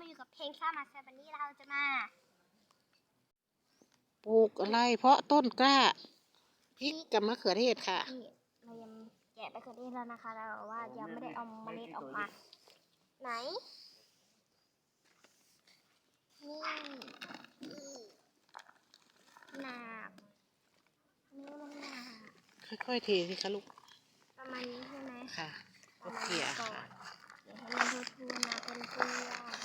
มาอยู่กับเพลงซ่ามาแซบันนี้เราจะมาปลูกอะไร เพราะต้นกล้าพริกกับมะเขือเทศค่ะนี่เรายังแกะไปคนนี้แล้วนะคะเราว่ายังไม่ได้เอาเมล็ดออกมา ไหนนี่หนาบเนื้อมันหนาบค่อยๆเทสิคะลูก ประมาณนี้ใช่ไหมค่ะปก็ระมาณเกลี่นี้ยก่อค่ะ นเดี๋ยวให้มันทั่วๆนะเพื่อน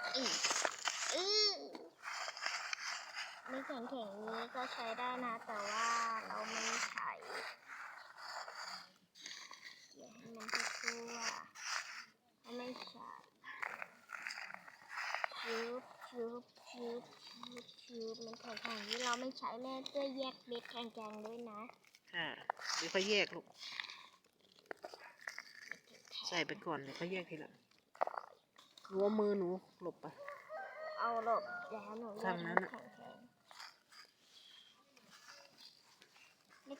ๆอีกอือ ไม่แข็งๆนี้ก็ใช้ได้นะ แต่ว่าเราไม่ใช้เดี๋ยวให้มันทั่วๆให้ไม่ใช้ชุบชุบชุบชุบชุบมันแข็งๆนี้เราไม่ใช้แม่เพื่อแยกเม็ดแข็งๆด้วยนะค่ะเดี๋ยวค่อยแยกลูก ใส่ไปก่อนเดี๋ยวค่อยแยกทีหลังหัวมือหนูหลบไป เอาหลบแล้วหนูแยกทางนั้นเม็ดน่ะ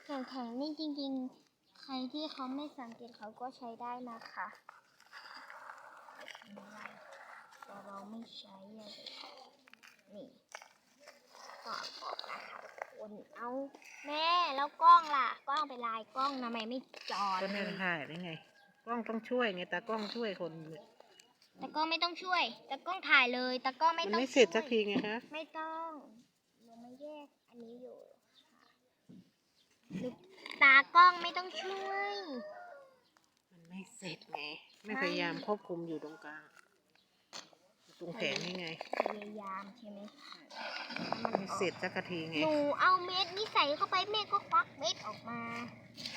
แข็งๆเม็ดแข็งๆนี่จริงๆ ใครที่เขาไม่สังเกตเขาก็ใช้ได้นะคะแต่เราไม่ใช้อะนี่ก็ออกนะคะทุกคนเอาแม่แล้วกล้องล่ะ กล้องเป็นลายกล้องทำไมไม่จอดก็เนี่ยถ่ายได้ไง กล้องต้องช่วยไงตากล้องช่วยคนเนี่ยแต่กล้องไม่ต้องช่วย แต่กล้องถ่ายเลย แต่กล้องไม่มันต้องไม่เสร็จช่วย สักทีไงคะ ไม่ต้องเรามาแยกอันนี้อยู่ค่ะหรือ ตากล้องไม่ต้องช่วย มันไม่เสร็จไงไม่พยายามควบคุมอยู่ตรงกลางตรงแขนนี่ไงพยายามใช่ไหมไม่เสร็จสักทีไงหนูเอาเม็ดนี่ใส่เข้าไปแม่ก็ควักเม็ดออกมา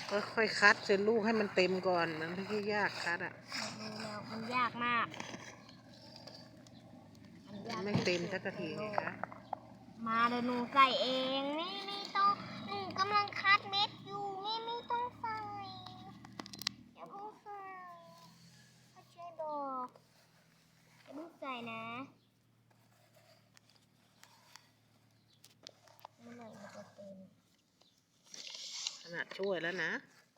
ก็ค่อยคัดเสร็จลูกให้มันเต็มก่อนมันไม่ใช่ยากคัดอะดูแล้วมันยากมากนยากไม่เต็มสักทีไงคะมาเดี๋ยวหนูใส่เองนี่ไม่ต้องหนูกำลังคัดเม็ดอยู่แม่ไม่ต้องใส่อย่าเพิ่งใส่ถ้าช่วยบอกอย่าเพิ่ง ใส่นะเมื่อไหร่มันจะเต็มขนาดช่วยแล้วนะ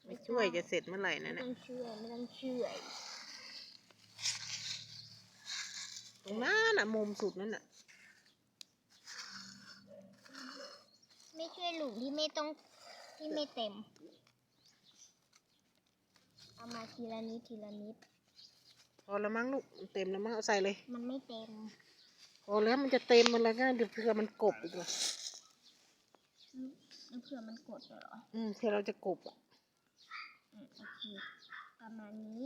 ไม่ช่วยจะเสร็จเมื่อไหร่ไม่นะเนี่ต้ยองช่วยไม่ต้องช่วยตรงนั้นน่ะมุมสุดนั่นน่ะไม่ช่วยหลุมที่ไม่ต้องที่ไม่เต็ม เอามาทีละนิดทีละนิด พอแล้วมั้งลูกมันเต็มแล้วมั้งเอาใส่เลยมันไม่เต็มพอแล้วมันจะเต็มมันแล้วก็เดี๋ยวเผื่อมันกบอีกเหรอแล้วเผื่อมันกดเหรออืมเผื่อเราจะกบอะอืมโอเคประมาณนี้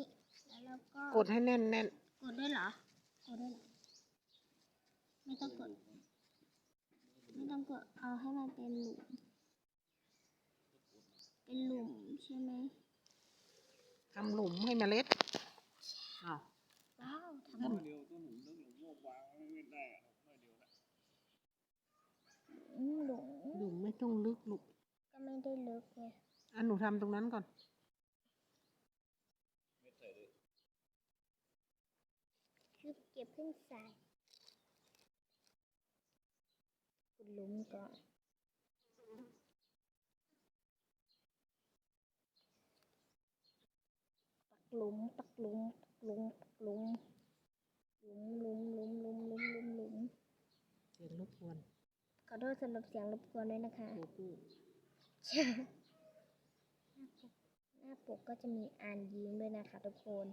แล้วเราก็กดให้แน่นแน่นกดด้วยเหรอกดด้วยเหรอไม่ต้องกด ไม่ต้องกดเอาให้มันเป็นหลุมเป็นหลุมใช่ไหมทำหลุมให้เมล็ดอ้าว ว้าวทำเริ่มอืมหลุมหลุมไม่ต้องลึกลูกก็ไม่ได้ลึกไงอะหนูทำตรงนั้นก่อนคือเก็บขึ้นใส่ขุดหลุมก่อนปักหลุมปักหลุมปักหลุมปัก สำหรับเสียงรบกวนด้วยนะคะโอ้โหหน้าปกก็จะมีอ่านยิ้มด้วยนะคะทุกคน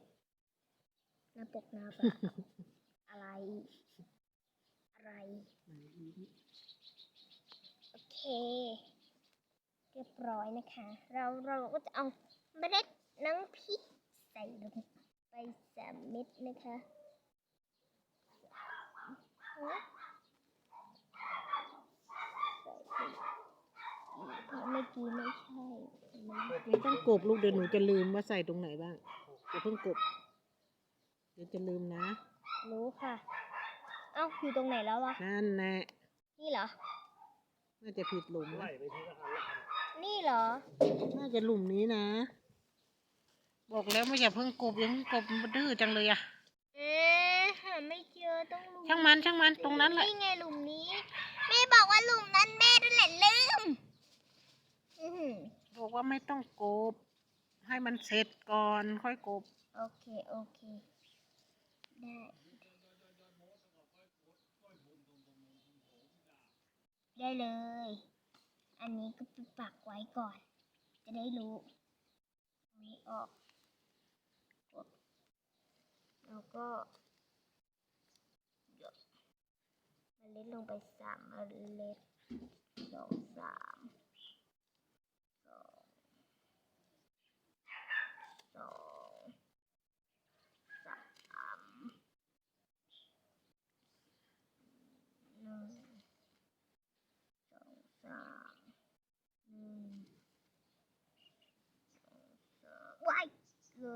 หน้าปกหน้าปกอะไร อะไร โอเคเรียบร้อยนะคะ เราเราก็จะเอาเมล็ดน้ำพริกใส่ลงไปสามเม็ดนะคะฮะใส่ไป เพราะเมื่อกี้ไม่ใช่มันไม่ต้องกบลูกเดี๋ยวหนูจะลืมว่าใส่ตรงไหนบ้างเดี๋ยวเพิ่งกบ เดี๋ยวจะลืมนะรู้ค่ะ เอ้าอยู่ตรงไหนแล้ววะ นั่นแหละนี่เหรอ น่าจะผิดหลุมนะนี่เหรอ น่าจะหลุมนี้นะ บอกแล้วไม่อย่าเพิ่งกบอย่าเพิ่งกบมันดื้อจังเลยอะเอ๊ะหาไม่เจอต้องหลุมช่างมันช่างมันตรงนั้นแหละนี่ไงหลุมนี้ แม่บอกว่าหลุมนั้นแม่ด้วยแหละลืม อื้อหือบอกว่าไม่ต้องกบ ให้มันเสร็จก่อนค่อยกบ โอเค โอเค ได้ ได้เลย อันนี้ก็ไปปักไว้ก่อน จะได้รู้ตรงนี้ออกกดแล้วก็หยดเมล็ดลงไปสามเมล็ดสองสามสองสองสามหนึ่งสองสามหนึ่งสองสามว้าย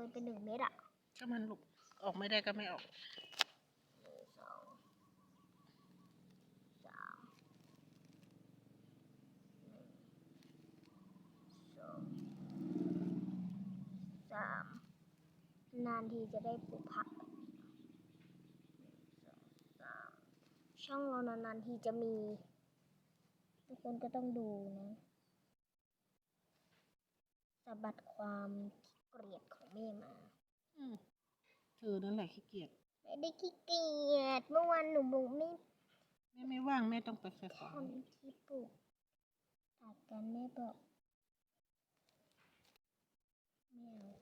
เลยเป็นหนึ่งเม็ดอะก็มันลูกออกไม่ได้ก็ไม่ออกหนึ่งสองสามหนึ่งสองสามนานทีจะได้ปลูกผักหนึ่งสองสามช่องเรานานๆทีจะมีทุกคนก็ต้องดูนะสะบัดความ เกลียดของแม่มา อืมเธอนั่นแหละขี้เกียจไม่ได้ขี้เกียจเมื่อวานหนูบอกไม่แม่ไม่ว่างแม่ต้องไปไฟฟ้าทำที่ปลูกตัดกันแม่บอกไม่เอา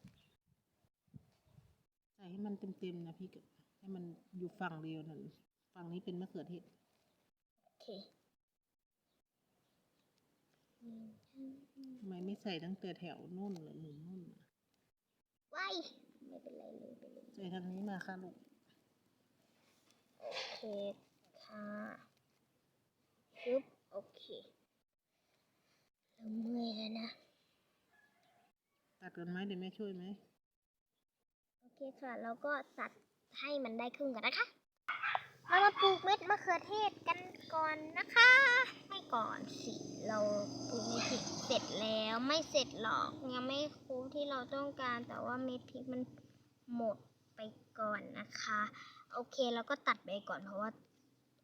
ใส่ให้มันเต็มๆนะพี่กให้มันอยู่ฝั่งเดียวนั่นฝั่งนี้เป็นมะเขือเทศโอเคอืมทำไมไม่ใส่ตั้งแต่แถวนู่นเลยหนุนนู่นน่ะ ไว้ไม่เป็นไรเลยไปเลยใส่ทางนี้มาค่ะลูกโอเคค่ะปึ๊บโอเคเราเมื่อยแล้วนะตัดกันไหมเดี๋ยวแม่ช่วยไหมโอเคค่ะแล้วก็ตัดให้มันได้ครึ่งกันนะคะ เรามาปลูกเม็ดมะเขือเทศกัน ก่อนนะคะ ไม่ก่อนสิเราปูเม็ดพริกเสร็จแล้วไม่เสร็จหรอกยังไม่คุ้มที่เราต้องการแต่ว่าเม็ดพริกมันหมดไปก่อนนะคะ โอเคเราก็ตัดไปก่อนเพราะว่า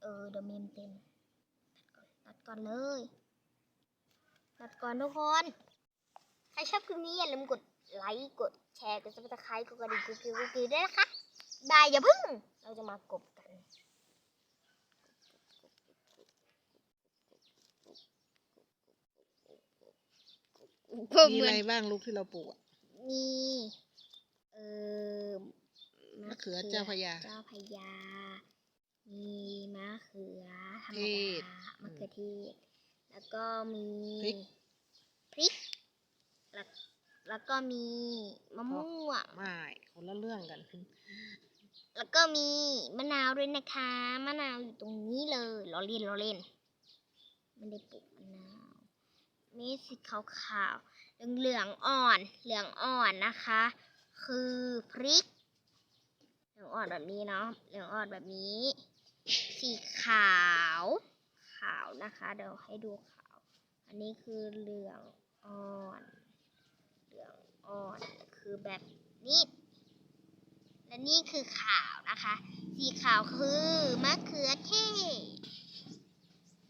เออเดี๋ยวเมมเต็มตัดก่อนเลยตัดก่อนทุกคนใครชอบคลิปนี้อย่าลืมกดไลค์กดแชร์กดซับสไครต์กดกระดิ่งกุ๊กกิ๊กกุ๊กกิ๊กด้วยนะคะได้อย่าพึ่ง เราจะมากบกัน มีอะไรบ้างลูกที่เราปลูกอะมีเอ่อมะเขือเจ้าพระยา เจ้าพระยา มีมะเขือธรรมเทศดามะเขือเทศ แล้วก็มีพริกพริกแล้วแล้วก็มีมะม่วง ไม่คนละเรื่องกัน แล้วก็มีมะนาวด้วยนะคะ มะนาวอยู่ตรงนี้เลยล้อเล่นล้อเล่นไม่ได้ปลูกมะนาวเม็ดสีขาวๆเหลืองอ่อน เหลืองอ่อนนะคะ คือพริก เหลืองอ่อนแบบนี้เนาะ เหลืองอ่อนแบบนี้ สีขาว ขาวนะคะ เดี๋ยวให้ดูขาว อันนี้คือเหลืองอ่อน เหลืองอ่อนคือแบบนี้ และนี่คือขาวนะคะ สีขาวคือมะเขือเทศ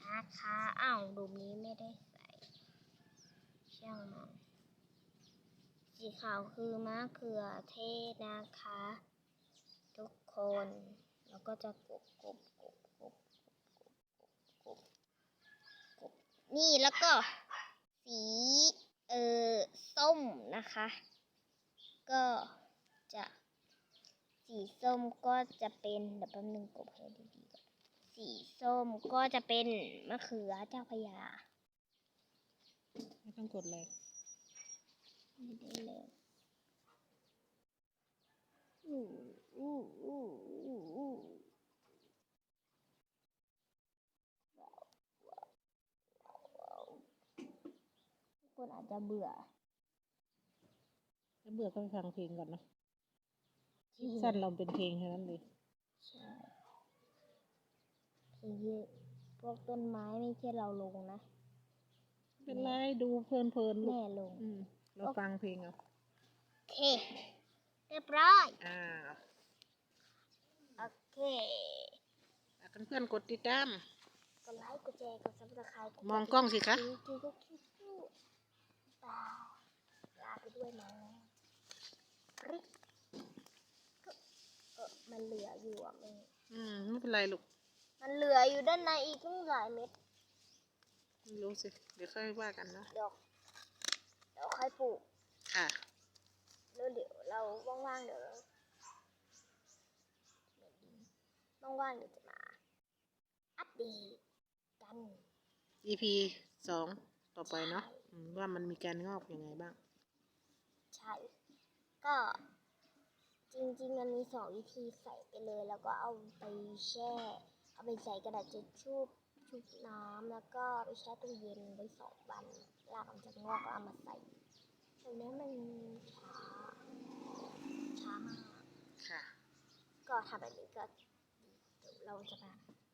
นะคะ อ้าวรูนี้ไม่ได้ ช่างมันสีขาวคือมะเขือเทศนะคะ ทุกคน แล้วก็จะกบกบกบกบกบกบกบนี่แล้วก็สีเออส้มนะคะ ก็จะสีส้มก็จะเป็นเดี๋ยวแป๊บนึงกบให้ดีๆก่อนสีส้มก็จะเป็นมะเขือเจ้าพยา ต้องกดเลยไม่ได้เลยอู้อู้อู้อู้อู้ว้าวว้าวว้าวทุกคนอาจจะเบื่อถ้าเบื่อก็ไปฟังเพลงก่อนนะสั้นเราเป็นเพลงแค่นั้นเลยใช่เพลงพวกต้นไม้ไม่ใช่เราลงนะ เป็นไรดูเพลินเพลินๆลูแม่กลง อืมเราฟังเพลงเอาโอเค เรียบร้อย อ่าโอเคฝากเพื่อนๆกดติดตาม กดไลค์กดแชร์กดซับสไครต์มองกล้องสิคะคิวคิวคิวคิวบายลาไปด้วยนะริกก็เออไม่มันเหลืออยู่อะแม่อืมไม่เป็นไรลูก มันเหลืออยู่ด้านในอีกตั้งหลายเม็ดไม่ รู้สิ เดี๋ยวค่อยว่ากันเนาะเดี๋ยวเดี๋ยวค่อยปลูกค่ะ แล้วเดี๋ยวเราว่างๆเดี๋ยวเราว่างๆเดี๋ยวจะมา อัปเดตกัน EP สองต่อไปเนาะอืมว่ามันมีการงอกยังไงบ้าง ใช่ ก็จริงๆ มันมีสองวิธีใส่ไปเลย แล้วก็เอาไปแช่ เอาไปใส่กระดาษเช็ดชูบ ชุบน้ำแล้วก็ไปแช่ตู้เย็นไว้สองวันลากมันจะงอกก็เอามาใส่ตอนนี้มันช้าช้ามากค่ะ ก็ทำแบบนี้ก็เดี๋ยวเราจะมา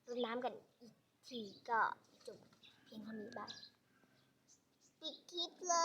รดน้ำกันอีกทีก็จบเพียงเท่านี้บ้างปิดคลิปเลย